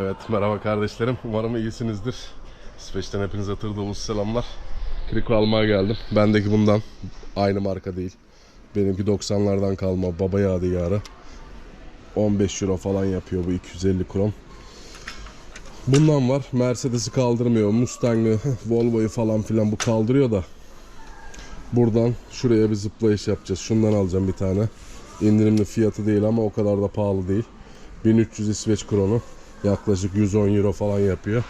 Evet merhaba kardeşlerim. Umarım iyisinizdir. İsveç'ten hepinize tır dolusu selamlar. Kriko almaya geldim. Bendeki bundan aynı marka değil. Benimki 90'lardan kalma baba yadigarı. 15 euro falan yapıyor bu 250 kron. Bundan var. Mercedes'i kaldırmıyor. Mustang'ı, Volvo'yu falan filan bu kaldırıyor da. Buradan şuraya bir zıplayış yapacağız. Şundan alacağım bir tane. İndirimli fiyatı değil ama o kadar da pahalı değil. 1300 İsveç kronu. Yaklaşık 110 euro falan yapıyor.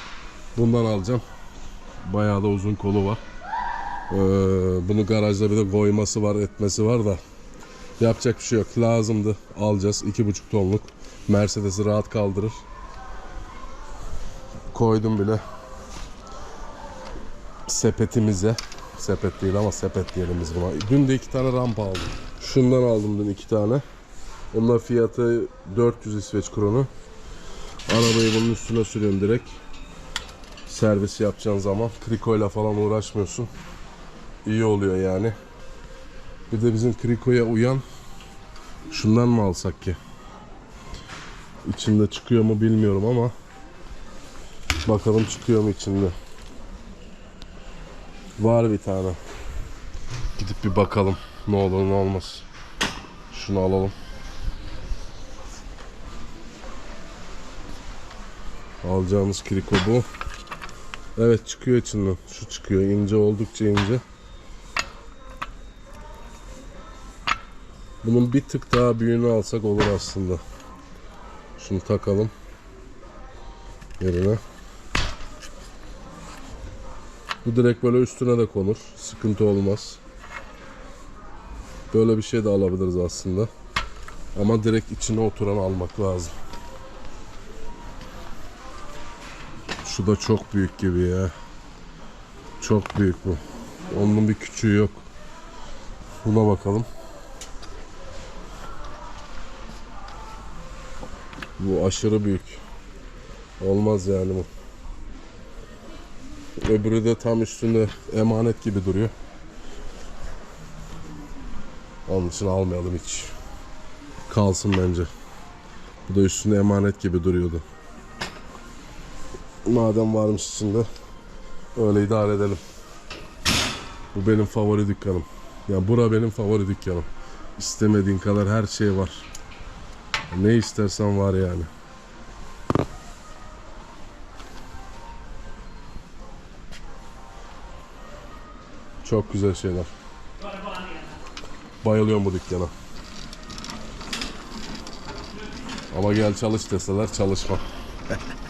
Bundan alacağım. Bayağı da uzun kolu var. Ee, bunu garajda bir de koyması var, etmesi var da. Yapacak bir şey yok. Lazımdı. Alacağız. 2,5 tonluk. Mercedes'i rahat kaldırır. Koydum bile. Sepetimize. Sepet değil ama sepet diyelim biz buna. Dün de iki tane rampa aldım. Şundan aldım dün iki tane. Onun fiyatı 400 İsveç kronu. Arabayı bunun üstüne sürüyorsun direkt. Servis yapacağın zaman krikoyla falan uğraşmıyorsun. İyi oluyor yani. Bir de bizim krikoya uyan şundan mı alsak ki? İçinde çıkıyor mu bilmiyorum ama bakalım çıkıyor mu içinde. Var bir tane. Gidip bir bakalım ne olur ne olmaz. Şunu alalım. Alacağımız kriko bu. Evet çıkıyor içinden. Şu çıkıyor. ince oldukça ince. Bunun bir tık daha büyüğünü alsak olur aslında. Şunu takalım. Yerine. Bu direkt böyle üstüne de konur. Sıkıntı olmaz. Böyle bir şey de alabiliriz aslında. Ama direkt içine oturan almak lazım. Şu da çok büyük gibi ya. Çok büyük bu. Onun bir küçüğü yok. Buna bakalım. Bu aşırı büyük. Olmaz yani bu. Öbürü de tam üstünde emanet gibi duruyor. Onun için almayalım hiç. Kalsın bence. Bu da üstünde emanet gibi duruyordu. Madem varmış içinde öyle idare edelim. Bu benim favori dükkanım. Yani bura benim favori dükkanım. İstemediğin kadar her şey var. Ne istersen var yani. Çok güzel şeyler. Bayılıyorum bu dükkana. Ama gel çalış deseler çalışmam.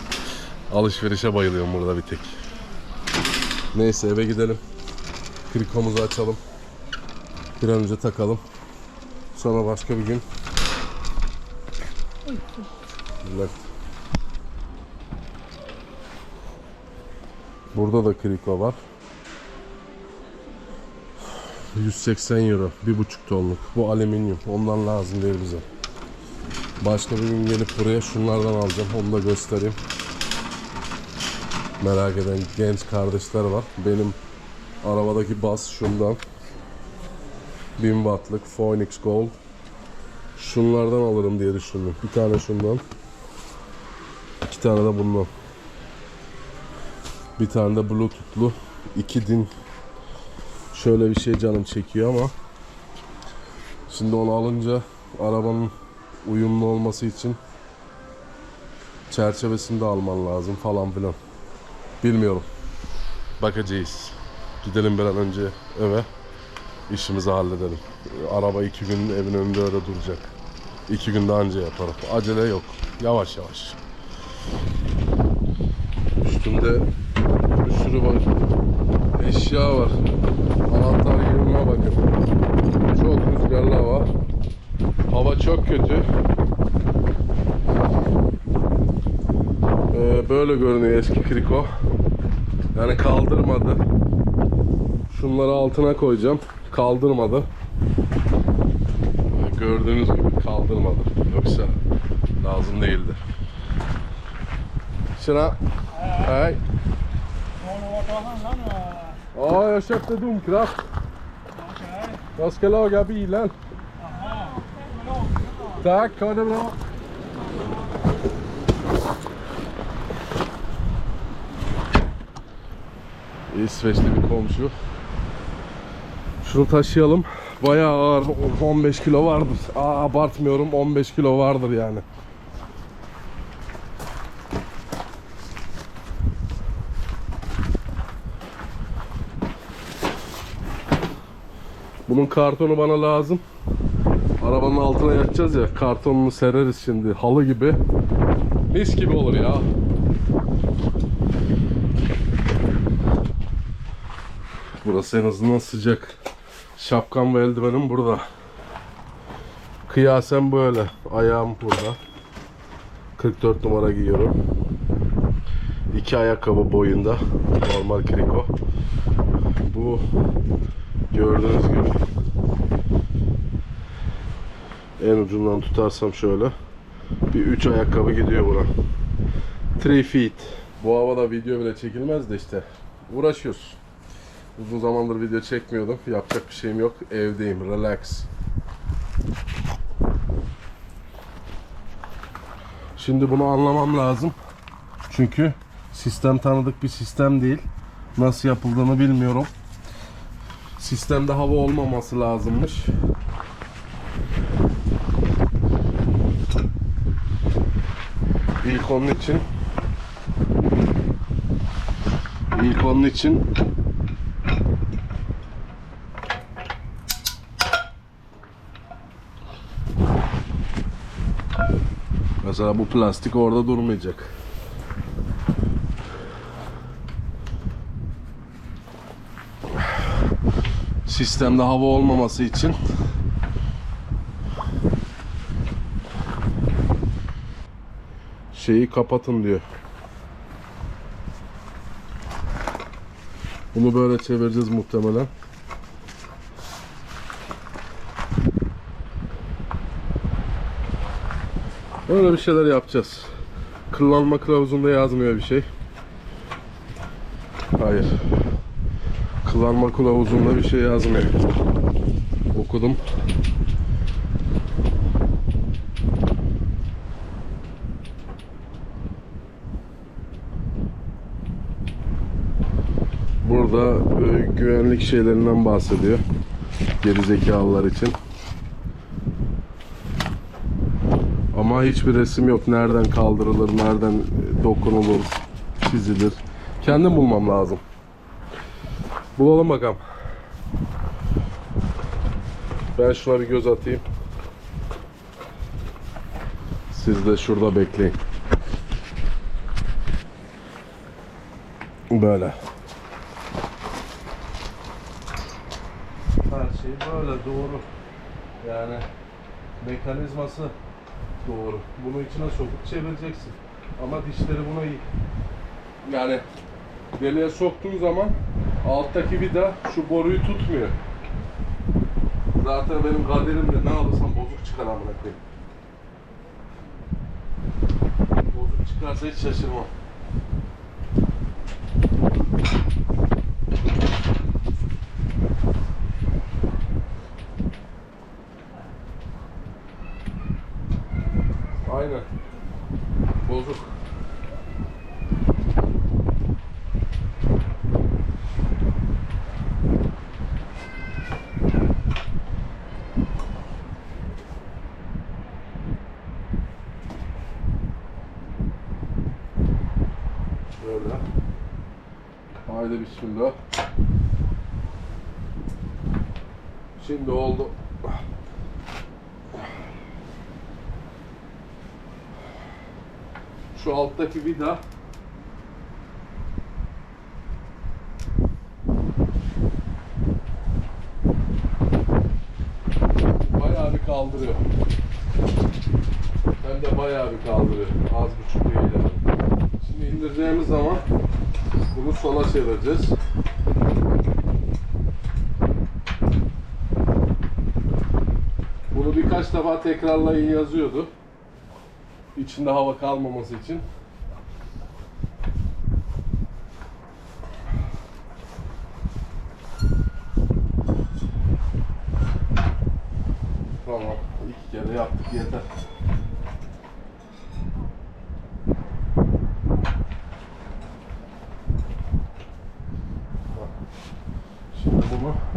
Alışverişe bayılıyorum burada bir tek. Neyse eve gidelim. Krikomuzu açalım. Bir an önce takalım. Sonra başka bir gün. Evet. Burada da kriko var. 180 euro. Bir buçuk tonluk. Bu alüminyum. Ondan lazım değil bize. Başka bir gün gelip buraya şunlardan alacağım. Onu da göstereyim. Merak eden genç kardeşler var. Benim arabadaki bas şundan. 1000 wattlık Phoenix Gold. Şunlardan alırım diye düşündüm. Bir tane şundan. iki tane de bundan. Bir tane de Bluetooth'lu. iki din. Şöyle bir şey canım çekiyor ama şimdi onu alınca arabanın uyumlu olması için çerçevesini de alman lazım falan filan. Bilmiyorum. Bakacağız. Gidelim bir an önce eve. İşimizi halledelim. Araba iki gün evin önünde öyle duracak. İki günde anca yaparım. Acele yok. Yavaş yavaş. Üstümde bir sürü var. Eşya var. Anahtar yerine bakın. Çok rüzgarlı hava. Hava çok kötü. Ee, böyle görünüyor eski kriko. Yani kaldırmadı. Şunları altına koyacağım. Kaldırmadı. Ee, Gördüğünüz gibi kaldırmadı. Yoksa lazım değildi. Handlat nu? Ja, jag köpte domkraft. Jag ska laga bilen. Tack, ha det bra. İsveçli bir komşu. Şunu taşıyalım. Bayağı ağır. 15 kilo vardır. Aa, abartmıyorum. 15 kilo vardır yani. Bunun kartonu bana lazım. Arabanın altına yatacağız ya. Kartonunu sereriz şimdi. Halı gibi. Mis gibi olur ya. Burası en azından sıcak. Şapkam ve eldivenim burada. Kıyasen böyle. Ayağım burada. 44 numara giyiyorum. İki ayakkabı boyunda. Normal kriko. Bu gördüğünüz gibi en ucundan tutarsam şöyle bir 3 ayakkabı gidiyor buna. 3 feet. Bu havada video bile çekilmez de işte uğraşıyoruz. Uzun zamandır video çekmiyordum. Yapacak bir şeyim yok. Evdeyim. Relax. Şimdi bunu anlamam lazım. Çünkü sistem tanıdık bir sistem değil. Nasıl yapıldığını bilmiyorum. Sistemde hava olmaması lazımmış. İlk onun için İlk onun için Mesela bu plastik orada durmayacak. Sistemde hava olmaması için şeyi kapatın diyor. Bunu böyle çevireceğiz muhtemelen. Öyle bir şeyler yapacağız. Kullanma kılavuzunda yazmıyor bir şey. Hayır. Kullanma kılavuzunda bir şey yazmıyor. Okudum. Burada e, güvenlik şeylerinden bahsediyor. Gerizekalılar için. Ama hiçbir resim yok. Nereden kaldırılır, nereden e, dokunulur, çizilir. Kendim bulmam lazım. Bulalım bakalım. Ben şuna bir göz atayım. Siz de şurada bekleyin. Böyle. Her şey böyle doğru. Yani mekanizması doğru. Bunu içine sokup çevireceksin. Ama dişleri buna iyi. Yani deliğe soktuğun zaman alttaki vida şu boruyu tutmuyor. Zaten benim kaderimde ne alırsam bozuk çıkar amına koyayım. Bozuk çıkarsa hiç şaşırmam. Aynen. Bozuk. Böyle. Haydi bismillah. Şimdi oldu. Şu alttaki vida bayağı bir kaldırıyor. Hem de bayağı bir kaldırıyor. Az buçuk değil. Şimdi indireceğimiz zaman bunu sola çevireceğiz. Bunu birkaç defa tekrarlayın yazıyordu. İçinde hava kalmaması için.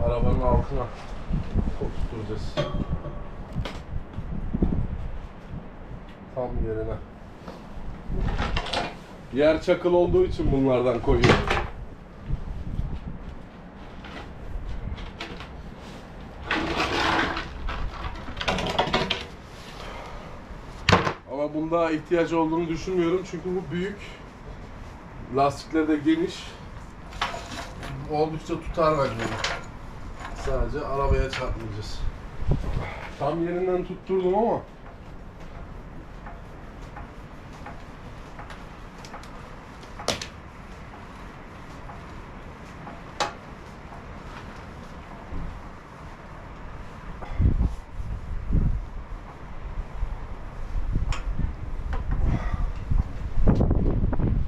Arabanın altına oturtacağız. Tam yerine. Yer çakıl olduğu için bunlardan koyuyor. Ama bunda ihtiyaç olduğunu düşünmüyorum çünkü bu büyük. Lastikleri de geniş. Oldukça tutar bence. Sadece arabaya çarpmayacağız. Tam yerinden tutturdum ama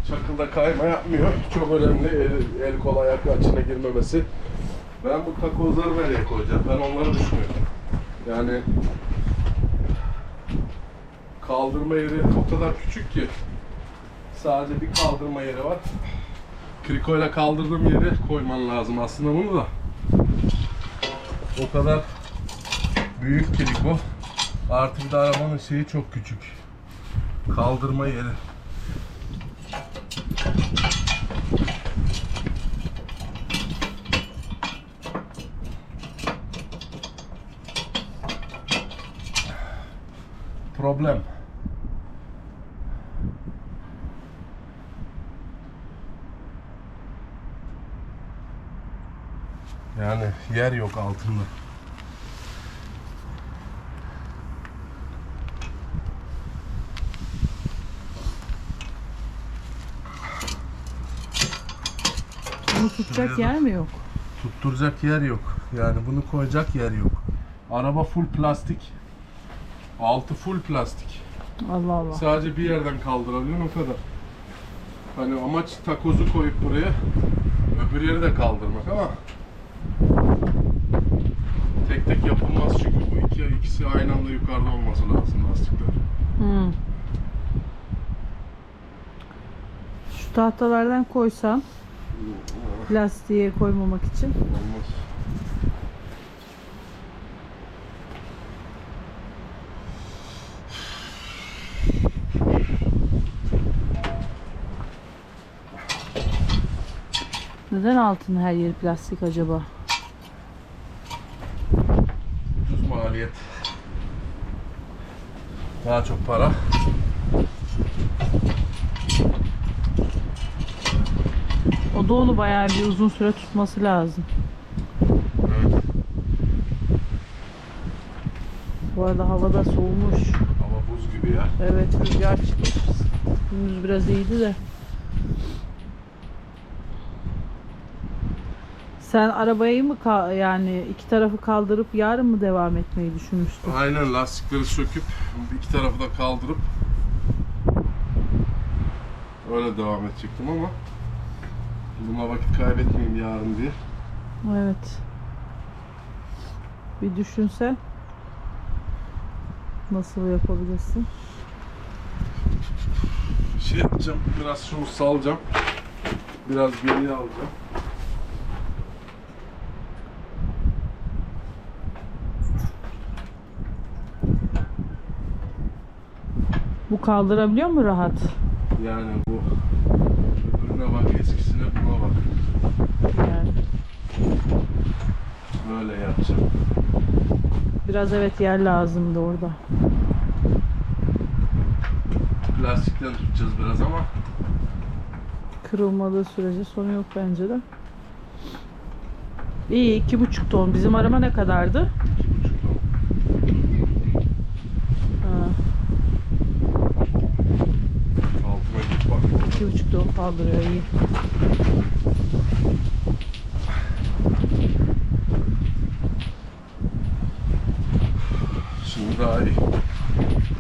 Çakılda kayma yapmıyor. Çok önemli el, el kol ayak içine girmemesi. Ben bu takozları nereye koyacağım? Ben onları düşünüyorum. Yani kaldırma yeri o kadar küçük ki sadece bir kaldırma yeri var. Krikoyla kaldırdığım yere koyman lazım aslında bunu da. O kadar büyük kriko. Artı bir de arabanın şeyi çok küçük. Kaldırma yeri. Problem. Yani yer yok altında. Bunu tutacak yer mi yok? Tutturacak yer yok. Yani bunu koyacak yer yok. Araba full plastik. Altı full plastik. Allah Allah. Sadece bir yerden kaldırabiliyorsun o kadar. Hani amaç takozu koyup buraya öbür yeri de kaldırmak ama tek tek yapılmaz çünkü bu iki ikisi aynı anda yukarıda olması lazım lastikler. Hmm. Şu tahtalardan koysam lastiğe koymamak için. Olmaz. Neden altın her yeri plastik acaba? Ucuz maliyet. Daha çok para. O da onu bayağı bir uzun süre tutması lazım. Evet. Bu arada havada soğumuş. Hava buz gibi ya. Evet rüzgar çıkmış. Gündüz biraz iyiydi de. Sen arabayı mı ka- yani iki tarafı kaldırıp yarın mı devam etmeyi düşünmüştün? Aynen lastikleri söküp iki tarafı da kaldırıp öyle devam edecektim ama buna vakit kaybetmeyeyim yarın diye. Evet. Bir düşünsen nasıl yapabilirsin? şey yapacağım. Biraz şunu salacağım. Biraz geriye alacağım. Bu kaldırabiliyor mu rahat? Yani bu öbürüne bak eskisine buna bak. Yani Böyle yapacağım. biraz evet yer lazımdı orada. Plastikten tutacağız biraz ama Kırılmadığı sürece sorun yok bence de. İyi iki buçuk ton. Bizim araba ne kadardı? iki buçuk ton. Ha, Altıma git bak. iki buçuk ton kaldırıyor iyi. Şimdi daha iyi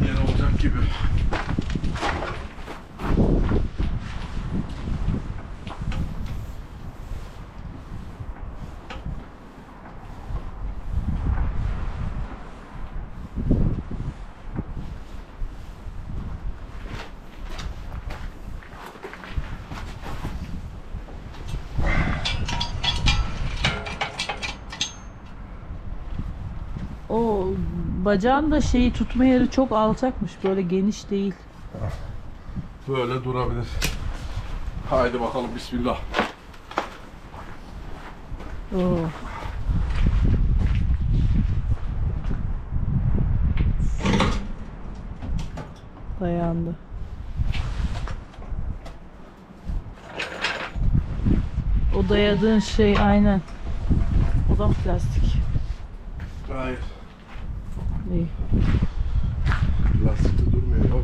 yer olacak gibi. Bacağın da şeyi tutma yeri çok alçakmış. Böyle geniş değil. Böyle durabilir. Haydi bakalım bismillah. Oo. Dayandı. O dayadığın şey aynen. O da mı plastik? Hayır. İyi. Lastikte durmuyor ya.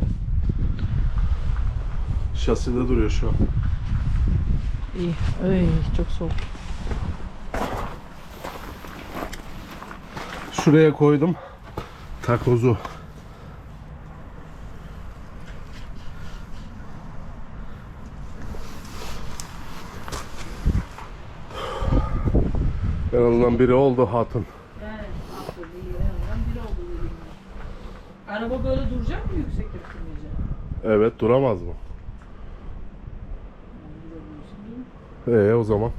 Şaside duruyor şu an. İyi. Ay, çok soğuk. Şuraya koydum. Takozu. En azından biri oldu hatun. Yani biri oldu dediğim Araba böyle duracak mı yüksek yapılmayacak? Evet duramaz mı? Ee o zaman.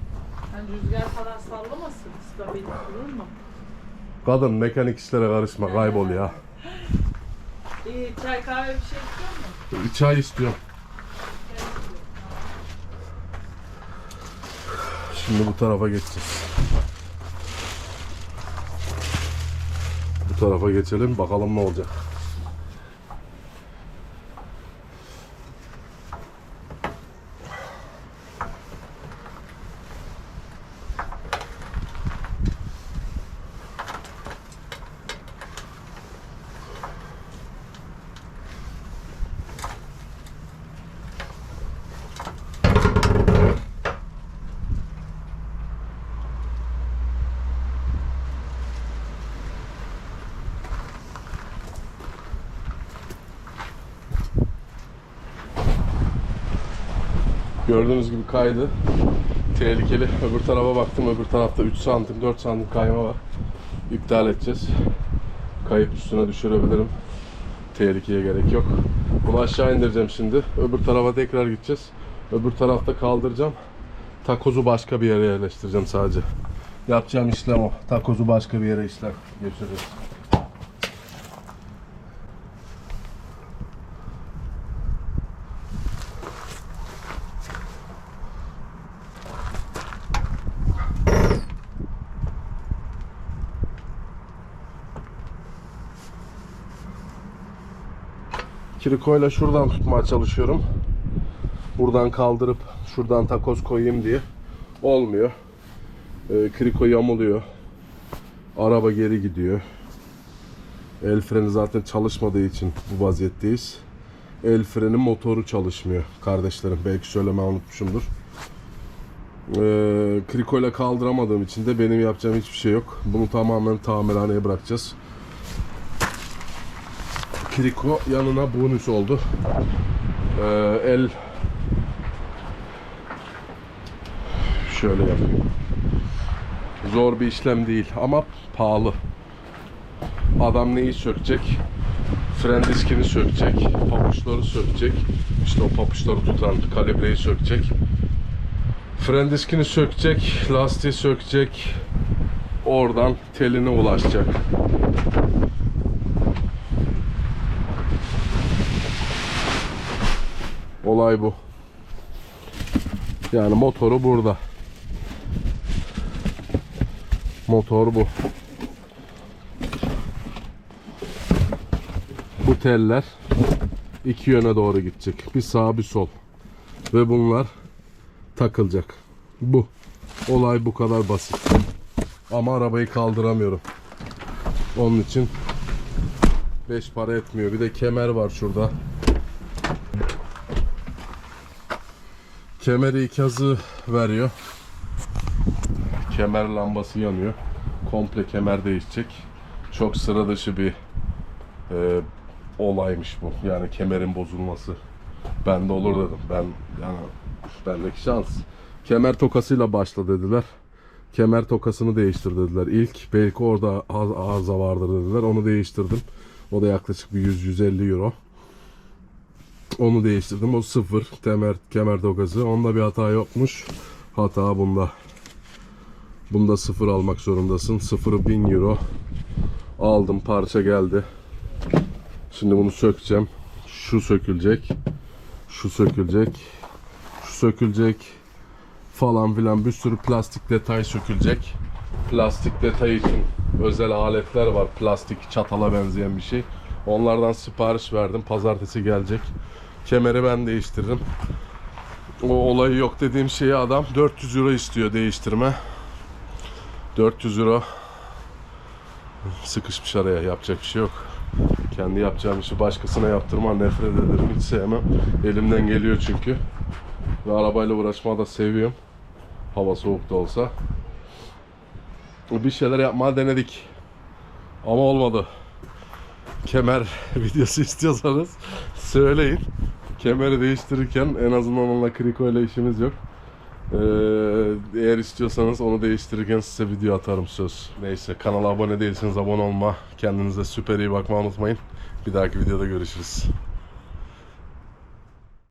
Hani rüzgar falan sallamasın. Stabil durur mu? Kadın mekanik işlere karışma kaybol ya. İyi çay kahve bir şey istiyor mu? Çay istiyorum. Şimdi bu tarafa geçeceğiz. Bu tarafa geçelim bakalım ne olacak. Gördüğünüz gibi kaydı. Tehlikeli. Öbür tarafa baktım. Öbür tarafta 3 santim, 4 santim kayma var. İptal edeceğiz. Kayıp üstüne düşürebilirim. Tehlikeye gerek yok. Bunu aşağı indireceğim şimdi. Öbür tarafa tekrar gideceğiz. Öbür tarafta kaldıracağım. Takozu başka bir yere yerleştireceğim sadece. Yapacağım işlem o. Takozu başka bir yere işlem geçireceğiz. Kirikoyla şuradan tutmaya çalışıyorum. Buradan kaldırıp şuradan takoz koyayım diye. Olmuyor. Ee, kriko yamuluyor. Araba geri gidiyor. El freni zaten çalışmadığı için bu vaziyetteyiz. El freni motoru çalışmıyor kardeşlerim. Belki söylemeyi unutmuşumdur. Ee, krikoyla kaldıramadığım için de benim yapacağım hiçbir şey yok. Bunu tamamen tamirhaneye bırakacağız. Kriko yanına bonus oldu. Ee, el şöyle yapayım. Zor bir işlem değil ama pahalı. Adam neyi sökecek? Fren diskini sökecek, papuçları sökecek. İşte o papuçları tutan kalibreyi sökecek. Fren diskini sökecek, lastiği sökecek. Oradan teline ulaşacak. Olay bu. Yani motoru burada. Motor bu. Bu teller iki yöne doğru gidecek. Bir sağ bir sol. Ve bunlar takılacak. Bu. Olay bu kadar basit. Ama arabayı kaldıramıyorum. Onun için beş para etmiyor. Bir de kemer var şurada. Kemeri ikazı veriyor. Kemer lambası yanıyor. Komple kemer değişecek. Çok sıra dışı bir e, olaymış bu. Yani kemerin bozulması. Bende olur dedim. Ben yani bendeki şans. Kemer tokasıyla başla dediler. Kemer tokasını değiştir dediler. İlk belki orada arıza vardır dediler. Onu değiştirdim. O da yaklaşık bir 100-150 euro. Onu değiştirdim. O sıfır. Kemer, kemer tokası. Onda bir hata yokmuş. Hata bunda. Bunda sıfır almak zorundasın. Sıfırı 1000 euro. Aldım parça geldi. Şimdi bunu sökeceğim. Şu sökülecek. Şu sökülecek. Şu sökülecek. Falan filan bir sürü plastik detay sökülecek. Plastik detay için özel aletler var. Plastik çatala benzeyen bir şey. Onlardan sipariş verdim. Pazartesi gelecek. Kemeri ben değiştiririm. O olayı yok dediğim şeyi adam 400 euro istiyor değiştirme. 400 euro sıkışmış araya yapacak bir şey yok. Kendi yapacağım işi başkasına yaptırma nefret ederim hiç sevmem. Elimden geliyor çünkü. Ve arabayla uğraşmayı da seviyorum. Hava soğuk da olsa. Bir şeyler yapmaya denedik. Ama olmadı. Kemer videosu istiyorsanız söyleyin. Kemeri değiştirirken en azından onunla kriko ile işimiz yok. Ee, eğer istiyorsanız onu değiştirirken size video atarım söz. Neyse kanala abone değilseniz abone olma. Kendinize süper iyi bakma unutmayın. Bir dahaki videoda görüşürüz.